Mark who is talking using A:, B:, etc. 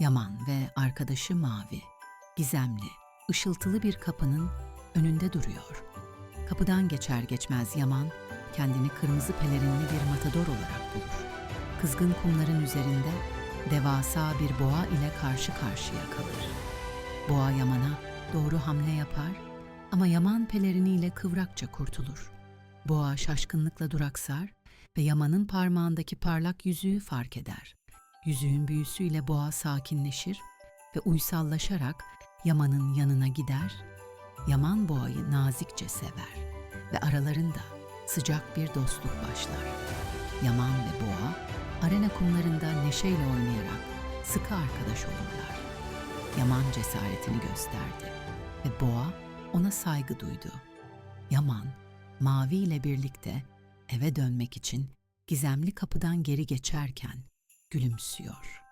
A: Yaman ve arkadaşı Mavi, gizemli, ışıltılı bir kapının önünde duruyor. Kapıdan geçer geçmez Yaman, kendini kırmızı pelerinli bir matador olarak bulur. Kızgın kumların üzerinde devasa bir boğa ile karşı karşıya kalır. Boğa Yaman'a doğru hamle yapar ama Yaman peleriniyle kıvrakça kurtulur. Boğa şaşkınlıkla duraksar ve Yaman'ın parmağındaki parlak yüzüğü fark eder. Yüzüğün büyüsüyle boğa sakinleşir ve uysallaşarak Yaman'ın yanına gider. Yaman boğayı nazikçe sever ve aralarında sıcak bir dostluk başlar. Yaman ve boğa arena kumlarında neşeyle oynayarak sıkı arkadaş olurlar. Yaman cesaretini gösterdi ve boğa ona saygı duydu. Yaman, Mavi ile birlikte eve dönmek için gizemli kapıdan geri geçerken gülümsüyor.